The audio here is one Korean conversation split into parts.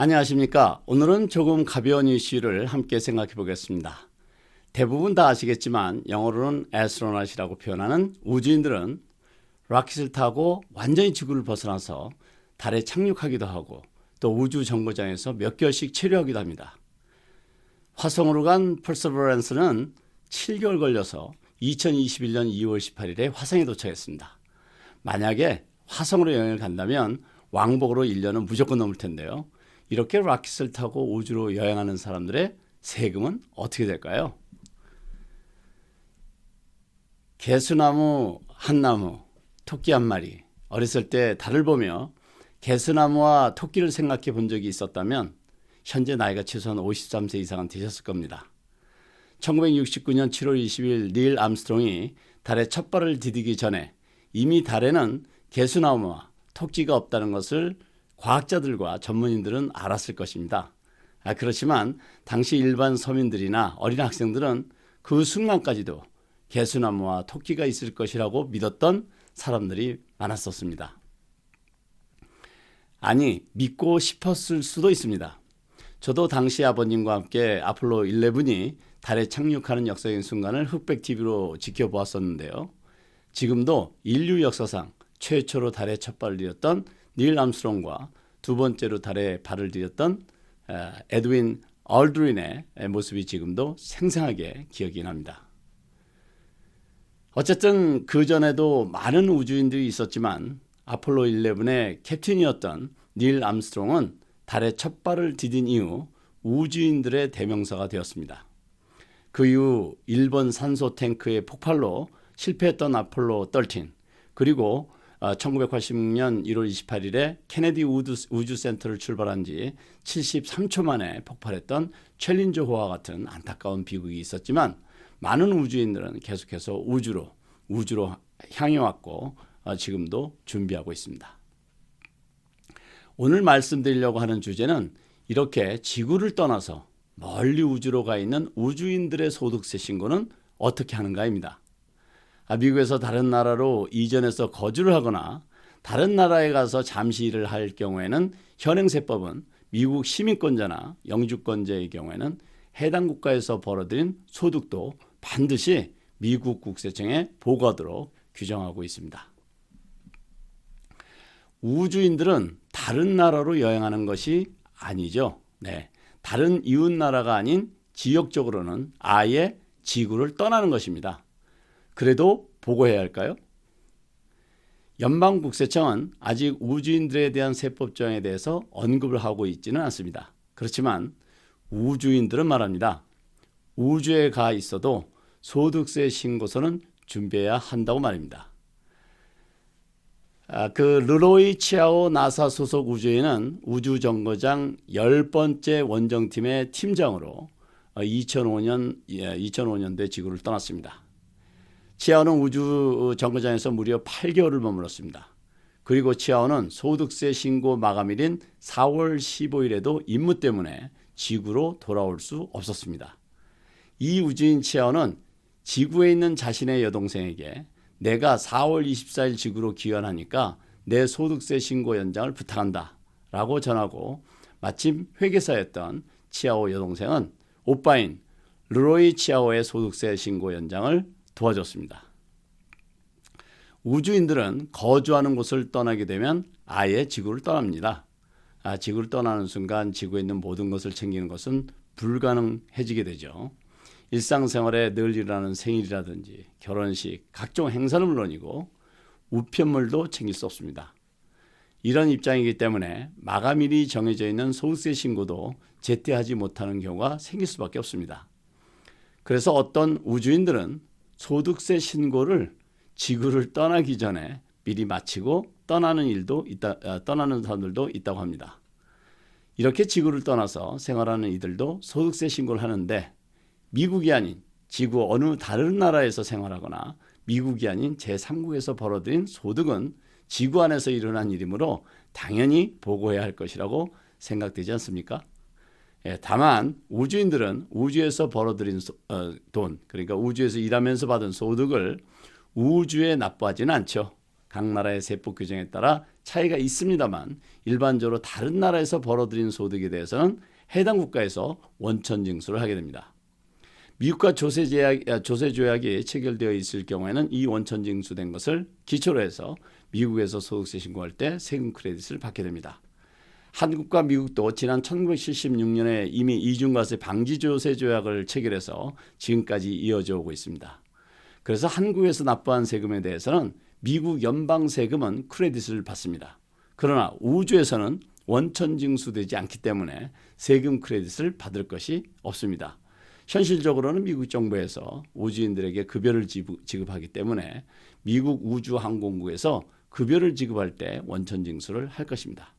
안녕하십니까. 오늘은 조금 가벼운 이슈를 함께 생각해 보겠습니다. 대부분 다 아시겠지만 영어로는 에스트로넛이라고 표현하는 우주인들은 라켓을 타고 완전히 지구를 벗어나서 달에 착륙하기도 하고 또 우주 정거장에서 몇 개월씩 체류하기도 합니다. 화성으로 간 퍼서버런스는 7개월 걸려서 2021년 2월 18일에 화성에 도착했습니다. 만약에 화성으로 여행을 간다면 왕복으로 1년은 무조건 넘을 텐데요. 이렇게 라켓을 타고 우주로 여행하는 사람들의 세금은 어떻게 될까요? 개수나무 한 나무, 토끼 한 마리. 어렸을 때 달을 보며 개수나무와 토끼를 생각해 본 적이 있었다면 현재 나이가 최소한 53세 이상은 되셨을 겁니다. 1969년 7월 20일 닐 암스트롱이 달에 첫 발을 디디기 전에 이미 달에는 개수나무와 토끼가 없다는 것을 과학자들과 전문인들은 알았을 것입니다. 아, 그렇지만 당시 일반 서민들이나 어린 학생들은 그 순간까지도 개수나무와 토끼가 있을 것이라고 믿었던 사람들이 많았었습니다. 아니, 믿고 싶었을 수도 있습니다. 저도 당시 아버님과 함께 아폴로 11이 달에 착륙하는 역사적인 순간을 흑백 TV로 지켜보았었는데요. 지금도 인류 역사상 최초로 달에 첫 발을 디뎠던 닐 암스트롱과 두 번째로 달에 발을 디뎠던 에드윈 얼드린의 모습이 지금도 생생하게 기억이 납니다. 어쨌든 그 전에도 많은 우주인들이 있었지만 아폴로 11의 캡틴이었던 닐 암스트롱은 달에 첫 발을 디딘 이후 우주인들의 대명사가 되었습니다. 그 이후 일본 산소 탱크의 폭발로 실패했던 아폴로 13 그리고 1986년 1월 28일에 케네디 우주, 센터를 출발한 지 73초 만에 폭발했던 챌린저호와 같은 안타까운 비극이 있었지만 많은 우주인들은 계속해서 우주로 우주로 향해 왔고 어, 지금도 준비하고 있습니다. 오늘 말씀드리려고 하는 주제는 이렇게 지구를 떠나서 멀리 우주로 가 있는 우주인들의 소득세 신고는 어떻게 하는가입니다. 아, 미국에서 다른 나라로 이전해서 거주를 하거나 다른 나라에 가서 잠시 일을 할 경우에는 현행세법은 미국 시민권자나 영주권자의 경우에는 해당 국가에서 벌어들인 소득도 반드시 미국 국세청에 보고하도록 규정하고 있습니다. 우주인들은 다른 나라로 여행하는 것이 아니죠. 네. 다른 이웃 나라가 아닌 지역적으로는 아예 지구를 떠나는 것입니다. 그래도 보고해야 할까요? 연방국세청은 아직 우주인들에 대한 세법 조항에 대해서 언급을 하고 있지는 않습니다. 그렇지만 우주인들은 말합니다. 우주에 가 있어도 소득세 신고서는 준비해야 한다고 말입니다. 아, 그 르로이 치아오 나사 소속 우주인은 우주정거장 열번째 원정팀의 팀장으로 2005년 2005년도에 지구를 떠났습니다. 치아오는 우주 정거장에서 무려 8개월을 머물렀습니다. 그리고 치아오는 소득세 신고 마감일인 4월 15일에도 임무 때문에 지구로 돌아올 수 없었습니다. 이 우주인 치아오는 지구에 있는 자신의 여동생에게 내가 4월 24일 지구로 귀환하니까 내 소득세 신고 연장을 부탁한다. 라고 전하고 마침 회계사였던 치아오 여동생은 오빠인 르로이 치아오의 소득세 신고 연장을 도와줬습니다. 우주인들은 거주하는 곳을 떠나게 되면 아예 지구를 떠납니다. 아, 지구를 떠나는 순간 지구에 있는 모든 것을 챙기는 것은 불가능해지게 되죠. 일상생활에 늘 일어나는 생일이라든지 결혼식, 각종 행사는 물론이고 우편물도 챙길 수 없습니다. 이런 입장이기 때문에 마감일이 정해져 있는 소득세 신고도 제때 하지 못하는 경우가 생길 수밖에 없습니다. 그래서 어떤 우주인들은 소득세 신고를 지구를 떠나기 전에 미리 마치고 떠나는 일도 있다, 아, 떠나는 사람들도 있다고 합니다. 이렇게 지구를 떠나서 생활하는 이들도 소득세 신고를 하는데 미국이 아닌 지구 어느 다른 나라에서 생활하거나 미국이 아닌 제3국에서 벌어들인 소득은 지구 안에서 일어난 일이므로 당연히 보고해야 할 것이라고 생각되지 않습니까? 예, 다만 우주인들은 우주에서 벌어들인 소, 어, 돈, 그러니까 우주에서 일하면서 받은 소득을 우주에 납부하지는 않죠. 각 나라의 세법 규정에 따라 차이가 있습니다만 일반적으로 다른 나라에서 벌어들인 소득에 대해서는 해당 국가에서 원천 징수를 하게 됩니다. 미국과 조세 제약, 아, 조세 조약이 체결되어 있을 경우에는 이 원천 징수된 것을 기초로 해서 미국에서 소득세 신고할 때 세금 크레딧을 받게 됩니다. 한국과 미국도 지난 1976년에 이미 이중과세 방지 조세 조약을 체결해서 지금까지 이어져 오고 있습니다. 그래서 한국에서 납부한 세금에 대해서는 미국 연방 세금은 크레딧을 받습니다. 그러나 우주에서는 원천 징수되지 않기 때문에 세금 크레딧을 받을 것이 없습니다. 현실적으로는 미국 정부에서 우주인들에게 급여를 지급하기 때문에 미국 우주항공국에서 급여를 지급할 때 원천 징수를 할 것입니다.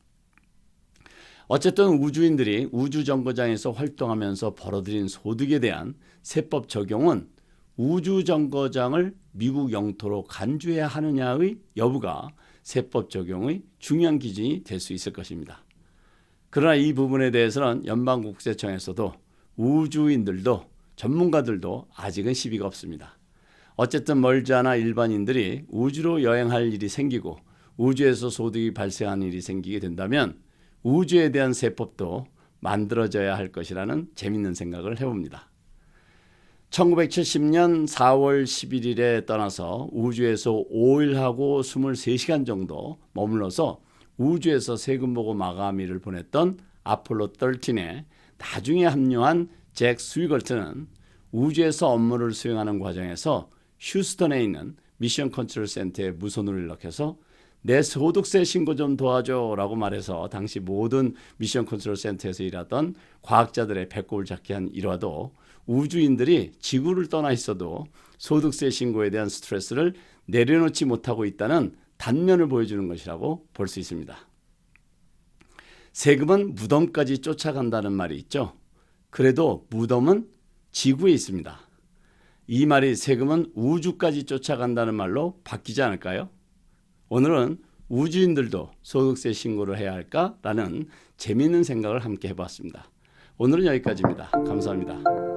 어쨌든 우주인들이 우주정거장에서 활동하면서 벌어들인 소득에 대한 세법 적용은 우주정거장을 미국 영토로 간주해야 하느냐의 여부가 세법 적용의 중요한 기준이 될 수 있을 것입니다. 그러나 이 부분에 대해서는 연방국세청에서도 우주인들도 전문가들도 아직은 시비가 없습니다. 어쨌든 멀지 않아 일반인들이 우주로 여행할 일이 생기고 우주에서 소득이 발생하는 일이 생기게 된다면 우주에 대한 세법도 만들어져야 할 것이라는 재밌는 생각을 해봅니다. 1970년 4월 11일에 떠나서 우주에서 5일하고 23시간 정도 머물러서 우주에서 세금 보고 마감일을 보냈던 아폴로 13에 나중에 합류한 잭 스위걸트는 우주에서 업무를 수행하는 과정에서 휴스턴에 있는 미션 컨트롤 센터에 무선을 연락해서 내 소득세 신고 좀 도와줘라고 말해서 당시 모든 미션 컨트롤 센터에서 일하던 과학자들의 배꼽을 잡게 한 일화도 우주인들이 지구를 떠나 있어도 소득세 신고에 대한 스트레스를 내려놓지 못하고 있다는 단면을 보여주는 것이라고 볼 수 있습니다. 세금은 무덤까지 쫓아간다는 말이 있죠. 그래도 무덤은 지구에 있습니다. 이 말이 세금은 우주까지 쫓아간다는 말로 바뀌지 않을까요? 오늘은 우주인들도 소득세 신고를 해야 할까라는 재미있는 생각을 함께 해봤습니다. 오늘은 여기까지입니다. 감사합니다.